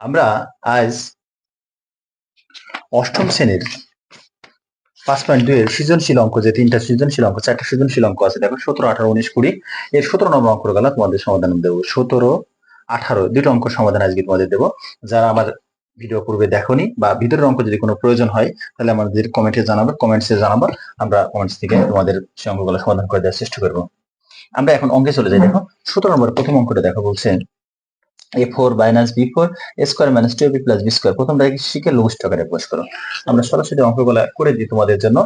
আমরা আজ অষ্টম শ্রেণির পাঁচ পয়েন্ট দুই এর সৃজনশীল অঙ্ক, যে তিনটা সৃজনশীল অঙ্ক, চারটা সৃজনশীল অঙ্ক আছে, দেখো, সতেরো, আঠারো, উনিশ, কুড়ি, এর সতেরো নম্বর অঙ্ক গেল, তোমাদের সমাধান দেবো। সতেরো, আঠারো দুটো অঙ্ক সমাধান আজকে তোমাদের দেবো। যারা আমার ভিডিও পূর্বে দেখোনি বা ভিতরের অঙ্ক যদি কোনো প্রয়োজন হয়, তাহলে আমাদের কমেন্টে জানাবে, কমেন্টসে জানাব আমরা কমেন্টস থেকে তোমাদের সেই অঙ্কগুলো সমাধান করে দেওয়ার চেষ্টা করব। আমরা এখন অঙ্কে চলে যাই, দেখো। সতেরো নম্বর, প্রথম অঙ্কটা দেখো, বলছে a four minus b four square minus two b plus b square প্রথমটা শিখে লঘিষ্ঠ আকারে প্রকাশ করো। আমরা সরাসরি অঙ্কগুলো করে দিই তোমাদের জন্য।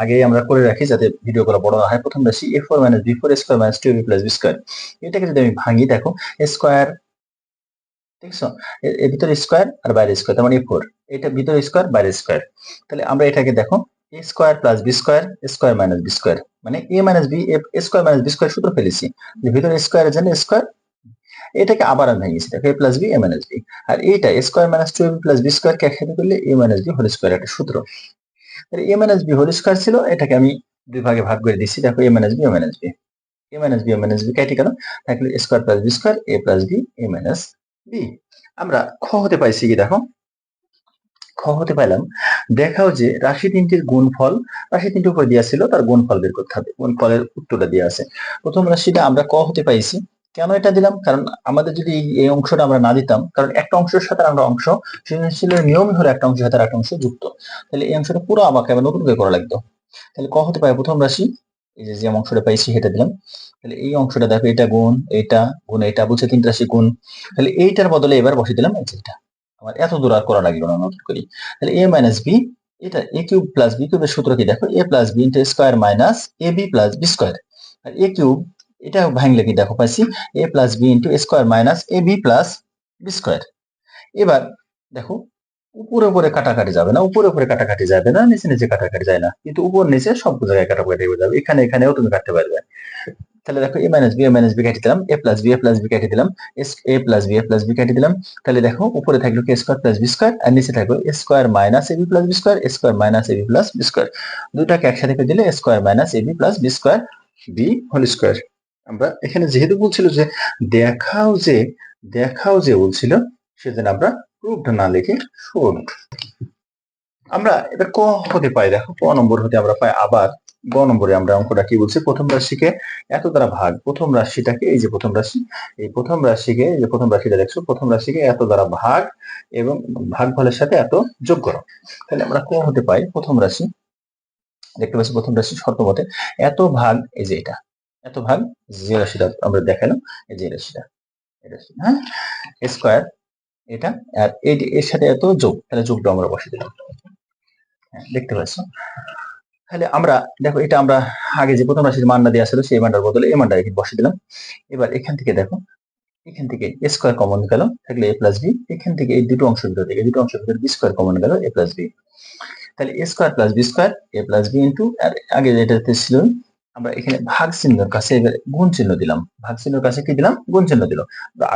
আগেই আমরা করে রাখি যাতে ভিডিওগুলো বড় না হয়। প্রথম রাশি a four minus b four square minus two b plus b square এটাকে যদি আমি ভাঙি, দেখো স্কোয়ার দেখছ? এর ভিতরে স্কোয়ার আর বাইরে স্কোয়ার তার মানে এ ফোর এটা ভিতরে স্কোয়ার বাইরে স্কোয়ার তাহলে আমরা এটাকে দেখো a plus b square square b square মানে b a square b square সূত্র ফেলেছি। ভিতরে স্কোয়ার এটাকে আবার এ প্লাস বি বি আর টু প্লাস বি করলে বি হোল স্কোয়ার একটা সূত্র। বি হোল স্কোয়ার ছিল, এটাকে আমি দুই ভাগে ভাগ করে দিচ্ছি দেখো a minus b a minus b a minus b a minus b কেটে গেল থাকলে square plus b square a plus b a minus b আমরা খ হতে পাইছি কি দেখো? খ হতে পাইলাম, দেখাও যে রাশি তিনটির গুণফল, রাশি তিনটি উপরে দেওয়া ছিল, তার গুণফল বের করতে হবে। গুণফলের উত্তরটা দেওয়া আছে। প্রথম রাশিটা আমরা ক হতে পাইছি। কেন এটা দিলাম? কারণ আমাদের যদি এই- অংশটা আমরা না দিতাম, কারণ একটা অংশের সাথে আমরা অংশ, সৃজনশীলের নিয়ম হলো একটা অংশের সাথে একটা অংশ যুক্ত। তাহলে এই অংশটা পুরো আমাকে আবার নতুন করে করা লাগতো। তাহলে ক হতে পারে প্রথম রাশি, এই যে যে অংশটা পাইছি সেটা দিলাম। তাহলে এই অংশটা দেখো, এটা গুণ এটা গুণ, এটা বুঝছে তিন রাশি গুণ। তাহলে এইটার বদলে এবার বসে দিলাম এই যে এটা। আমার এত দূর আর করা লাগল না নতুন করি। তাহলে এ মাইনাস বি এটা এ কিউব প্লাস বি কিউবের সূত্র কি দেখো? A plus b into square minus a b plus b square R A cube এটা ভাঙলে কি দেখো পাইছি? A plus b into square minus a b plus b square এবার দেখো, উপরে উপরে কাটাকাটি যাবে না, উপরে উপরে কাটাকাটি যাবে না, নিচে নিচে কাটাকাটি যায় না। কিন্তু উপর নিচে সব জায়গায় কাটাকাটি যাবে, এখানে এখানেও তুমি কাটতে পারবে। তাহলে দেখো a minus b a minus b কেটে দিলাম, a plus b a plus b কেটে দিলাম a plus b a plus b কেটে দিলাম, তাহলে দেখো উপরে থাকল কে স্কোয়ার প্লাস বি স্কোয়ার আর নিচে থাকল a square minus a b plus b square square minus a b plus b square দুটাকে একসাথে করে দিলে square minus a b plus b square b whole square আমরা এখানে যেহেতু বলছিল যে দেখাও যে দেখাও যে বলছিল, সেজন্য আমরা প্রুফটা না লিখে শুন আমরা এবার ক হতে পাই, দেখো ক নম্বর হতে আমরা পাই আবার গ নম্বরে আমরা অঙ্কটা কি বলছি? প্রথম রাশিকে এত দ্বারা ভাগ। প্রথম রাশিটাকে এই যে প্রথম রাশি এই প্রথম রাশিকে এই যে প্রথম রাশিটা দেখছ প্রথম রাশিকে এত দ্বারা ভাগ এবং ভাগ ফলের সাথে এত যোগ করো। তাহলে আমরা ক হতে পাই? প্রথম রাশি দেখতে পাচ্ছি প্রথম রাশি শর্ত মতে এত ভাগ এই যে এটা এত ভাগ যে রাশিটা আমরা দেখালাম এই যে রাশিটা হ্যাঁ? স্কোয়ার এটা আর এই এর সাথে এত যোগ তাহলে যোগটা আমরা বসে দিলাম। হ্যাঁ, দেখতে পাচ্ছ? তাহলে আমরা, দেখো এটা আমরা আগে যে প্রথম রাশির মান্না দিয়ে ছিল সেই মান্ডার বদলে এই এখানে বসে দিলাম। এবার এখান থেকে দেখো, এখান থেকে এ স্কোয়ার কমন গেল, থাকলে এ প্লাস বি এখান থেকে এই দুটো অংশের ভিতর থেকে, দুটো অংশের ভিতরে বি স্কোয়ার কমন গেল এ প্লাস বি তাহলে a square plus b square a plus b into আর আগে যেটাতে ছিল আমরা এখানে ভাগ চিহ্নের কাছে গুণ চিহ্ন দিলাম। ভাগ চিহ্নের কাছে কি দিলাম? গুণ চিহ্ন দিল।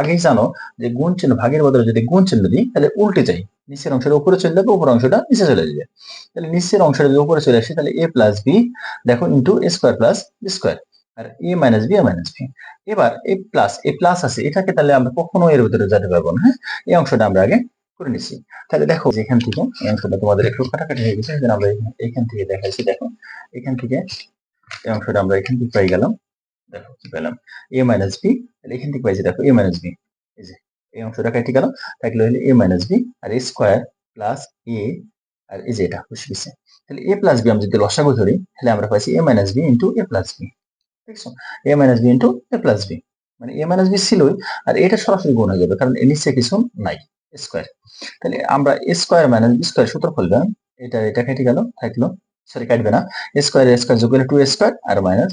আগেই জানো যে গুণ চিহ্ন ভাগের বদলে যদি গুণ চিহ্ন দিই, তাহলে উল্টে যাই। নিচের অংশটা উপরে চলে যাবে উপর অংশটা নিচে চলে যাবে। তাহলে নিচের অংশটা যদি উপরে চলে আসে, তাহলে এ প্লাস বি দেখো into square plus square R a minus b a minus b এবার এ প্লাস এ প্লাস আছে, এটাকে তাহলে আমরা কখনো এর ভিতরে যেতে পারব না হ্যাঁ? এই অংশটা আমরা আগে করে নিছি। তাহলে দেখো এখান থেকে, এই অংশটা তোমাদের একটু কাটাকাটি হয়ে গেছে আমরা এখান থেকে দেখাইছি দেখো। এখান থেকে এই অংশটা আমরা এখান থেকে পাই গেলাম। দেখো কি পেলাম। এ মাইনাস বি এখান থেকে পাইছি, দেখো এ মাইনাস বি এই যে, এই অংশটা কেটে গেল, থাকলে হলো এ মাইনাস বি আর এ স্কোয়ার প্লাস এ আর এই যে এটা বসে গেছে তাহলে এ প্লাস বি আমরা যদি লসাগু ধরি, তাহলে আমরা পাইছি a minus b into a plus b দেখছ? A minus b into a plus b মানে এ মাইনাস বি ছিলই, আর এটা সরাসরি গুণ হয়ে যাবে, কারণ এর নিচে কিছু নাই স্কোয়ার তাহলে আমরা a square minus b square সূত্র খুলবেন এটা এটা কেটে গেল, থাকল সরি কাটবে না। স্কোয়ার স্কোয়ার যোগ করে টু স্কোয়ার আর মাইনাস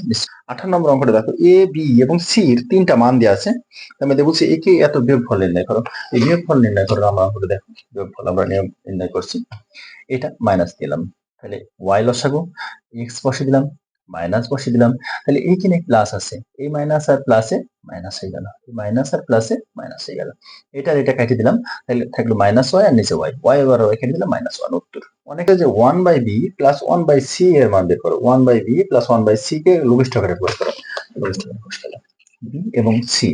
আঠারো নম্বর অঙ্কটা দেখো এ বি এবং সি এর তিনটা মান দেওয়া আছে। তার মধ্যে বলছি একে এত বিয়োগ ফল নির্ণয় করো। এই বিয়োগ ফল নির্ণয় করো আমরা অঙ্কটা দেখো বিয়োগ ফল আমরা নিয়ম নির্ণয় করছি। এটা মাইনাস দিলাম। তাহলে ওয়াই লসাগু এক্স বসে দিলাম। মাইনাস বসে দিলাম। তাহলে এইখানে প্লাস আছে। এই মাইনাস আর প্লাসে মাইনাস হয়ে গেল। মাইনাস আর প্লাসে মাইনাস হয়ে গেল। এটা আর এটা কেটে দিলাম। তাহলে থাকল মাইনাস ওয়াই আর নিচে ওয়াই ওয়াই এবার এখানে দিলাম মাইনাস ওয়ান উত্তর। অনেকে যে one by b plus one by c এর মান বের করো। One by b plus one by c কে লঘিষ্ঠ আকারে প্রকাশ করো। লঘিষ্ঠ বি এবং সি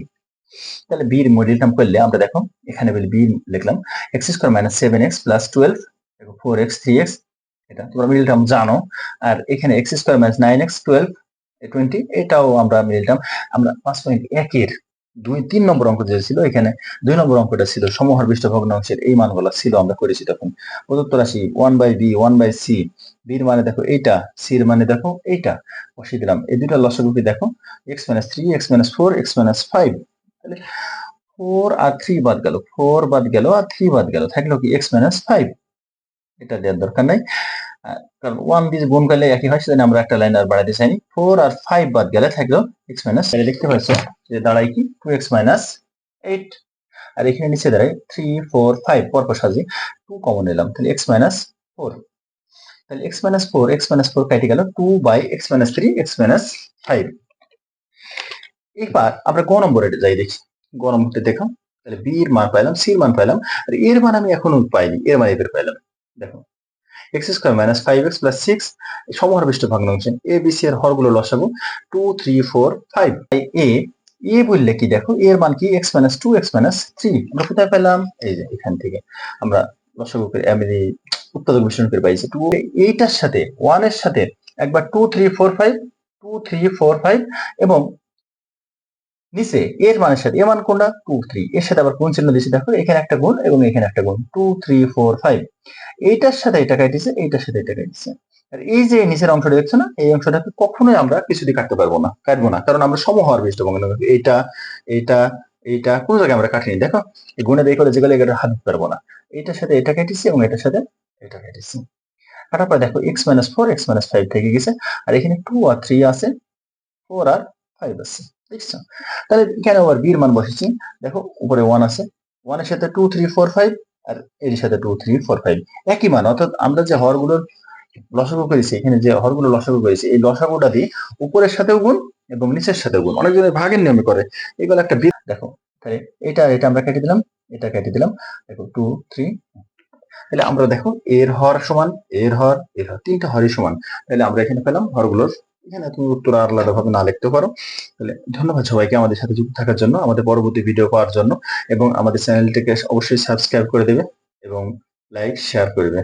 তাহলে বির মডেল টার্ম করলে আমরা দেখো, এখানে বলি বি লিখলাম। X square minus seven x plus twelve four x three x এটা। তোমরা মিডল টার্ম জানো। আর এখানে x square minus nine x twelve twenty এটাও আমরা মিডল টার্ম আমরা পাঁচ পয়েন্ট একের দুই, তিন নম্বর অঙ্ক যে ছিল এখানে, দুই নম্বর অঙ্কটা ছিল সমহার বিষ্ট ভগ্নাংশের এই মানগুলো ছিল, আমরা করেছি তখন। প্রদত্ত রাশি one by b one by c বির মানে দেখো এইটা সির মানে দেখো এইটা। বসিয়ে দিলাম। এই দুটা লসাগুকে দেখো x minus three x minus four x minus five তাহলে ফোর আর থ্রি বাদ গেল। ফোর বাদ গেল আর থ্রি বাদ গেল। থাকল কি এক্স মাইনাস ফাইভ এটা দেওয়ার দরকার নাই। কারণ ওয়ান দিয়ে গুণ করলে একই হয়, সেজন্য আমরা একটা লাইন আর বাড়াইতে চাইনি ফোর আর ফাইভ বাদ গেলে থাকল এক্স মাইনাস দেখতে পাচ্ছ? যে দাঁড়ায় কি? টু এক্স মাইনাস এইট আর এখানে নিচে দাঁড়ায় থ্রি ফোর ফাইভ পরপর সাজিয়ে টু কমন নিলাম। তাহলে এক্স মাইনাস ফোর তাহলে x minus four x minus four কেটে গেল two by x minus three x minus five এবার আমরা গ নম্বরে যাই দেখি। গ নম্বরটা দেখো। তাহলে বি এর মান পাইলাম সি মান পাইলাম, আর এর মান আমি এখনও পাইনি, এর মান এদের পাইলাম। দেখো। X square minus five x plus six সমহার বিষ্ট ভগ্নাংশ এ বি সি এর হরগুলো লসাগু টু থ্রি ফোর ফাইভ এ এ বললে কি দেখো? এর মান কি? X minus two x minus three আমরা কোথায় পেলাম? এই যে এখান থেকে। আমরা লসাগু করে এমনি উৎপাদক করে পাইছি। টু এইটার সাথে ওয়ানের সাথে একবার two three four five two three four five এবং নিচে, এর মানের সাথে, এর মান কোনটা? টু থ্রি এর সাথে আবার কোন চিহ্ন দিয়েছি? দেখো, এখানে একটা গুণ এবং এখানে একটা গুণ। টু থ্রি ফোর ফাইভ এইটার সাথে এটা কাটিছে, এইটার সাথে এটা কাটিছে। আর এই যে নিচের অংশটা দেখছ না, এই অংশটাকে কখনোই আমরা কিছু দিয়ে কাটতে পারব না, কাটবো না। কারণ আমরা সমহর বিষ্ট ভগ্নাংশ এইটা এইটা কোন জায়গায় আমরা কাটিনি। দেখো, এই গুণে দিয়ে করে যেগুলো এটা হাত পারব না। এইটার সাথে এটা কাটিছি এবং এটার সাথে এটা কাটিছি। কাটার পর দেখো x minus four x minus five থেকে গেছে। আর এখানে টু আর থ্রি আছে ফোর আর ফাইভ আছে। দেখছ? তাহলে এখানে আবার বির মান বসেছি। দেখো, উপরে ওয়ান আছে। ওয়ানের সাথে টু থ্রি ফোর ফাইভ আর এর সাথে টু থ্রি ফোর ফাইভ একই মান, অর্থাৎ আমরা যে হরগুলোর লসাগু করেছি, এখানে যে হরগুলো লসাগু করেছি, এই লসাগুটা দিয়ে উপরের সাথেও গুণ এবং নিচের সাথেও গুণ। অনেকজনের ভাগের নিয়মে করে। এগুলো একটা বি- দেখো, তাহলে এটা এটা আমরা কেটে দিলাম, এটা কেটে দিলাম। দেখো টু থ্রি তাহলে আমরা দেখো, এর হর সমান, এর হর এর হর, তিনটা হরই সমান। তাহলে আমরা এখানে পেলাম হরগুলোর এখানে তুমি উত্তর আলাদা ভাবে না লিখতে পারো। তাহলে ধন্যবাদ সবাইকে আমাদের সাথে যুক্ত থাকার জন্য, আমাদের পরবর্তী ভিডিও পাওয়ার জন্য এবং আমাদের চ্যানেলটিকে অবশ্যই সাবস্ক্রাইব করে দেবে এবং লাইক শেয়ার করবে